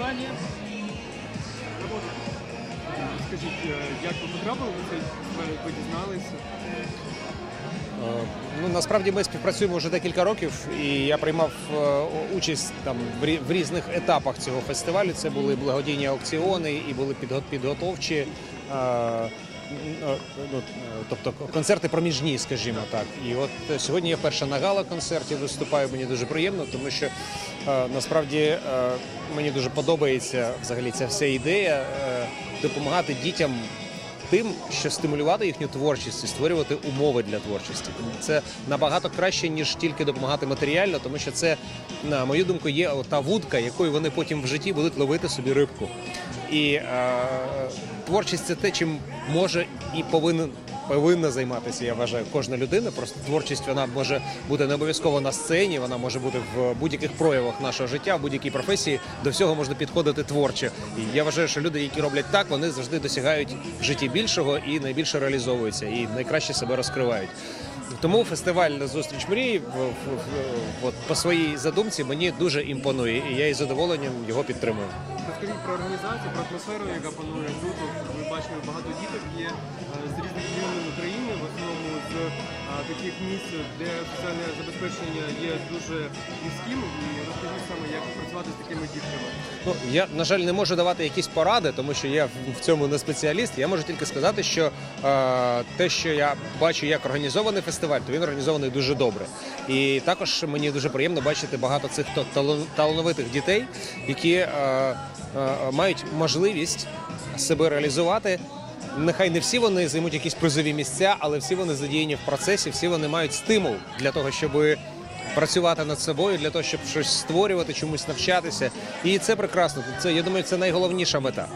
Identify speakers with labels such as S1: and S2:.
S1: внимание. Скажіть, е, як ви потрапили ви дізналися?
S2: Е, Ну насправді ми співпрацюємо вже декілька років, і я приймав е, участь там в різних етапах цього фестивалю. Це були благодійні аукціони і були підготовчі. Ну, ну, тобто концерти проміжні, скажімо так. І от сьогодні я вперше на гала-концерті виступаю. Мені дуже приємно, тому що е, насправді е, мені дуже подобається взагалі ця вся ідея е, допомагати дітям тим, що стимулювати їхню творчість і створювати умови для творчості. Це набагато краще, ніж тільки допомагати матеріально, тому що це, на мою думку, є та вудка, якою вони потім в житті будуть ловити собі рибку. І е, творчість це те, чим може і повинен. Повинна займатися, я вважаю, кожна людина. Просто творчість вона може бути не обов'язково на сцені, вона може бути в будь-яких проявах нашого життя, в будь-якій професії. До всього можна підходити творчо. І я вважаю, що люди, які роблять так, вони завжди досягають в житті більшого і найбільше реалізовуються, і найкраще себе розкривають. Тому фестиваль Зустріч в- от, по своїй задумці мені дуже імпонує, і я із задоволенням його підтримую.
S1: Розкажіть про організацію, про атмосферу, яка панує тут. Ви бачили, багато діток є е, з різних регіонів України, в основному з е, таких місць, де соціальне забезпечення є дуже низьким. Розкажіть саме, як працювати з такими дітками.
S2: Ну я на жаль не можу давати якісь поради, тому що я в- цьому не спеціаліст. Я можу тільки сказати, що е, те, що я бачу як організований фестиваль, то він організований дуже добре. І також мені дуже приємно бачити багато цих та- талановитих дітей, які е, е, мають можливість себе реалізувати. Нехай не всі вони займуть якісь призові місця, але всі вони задіяні в процесі, всі вони мають стимул для того, щоб працювати над собою, для того, щоб щось створювати, чомусь навчатися. І це прекрасно. Це я думаю, це найголовніша мета.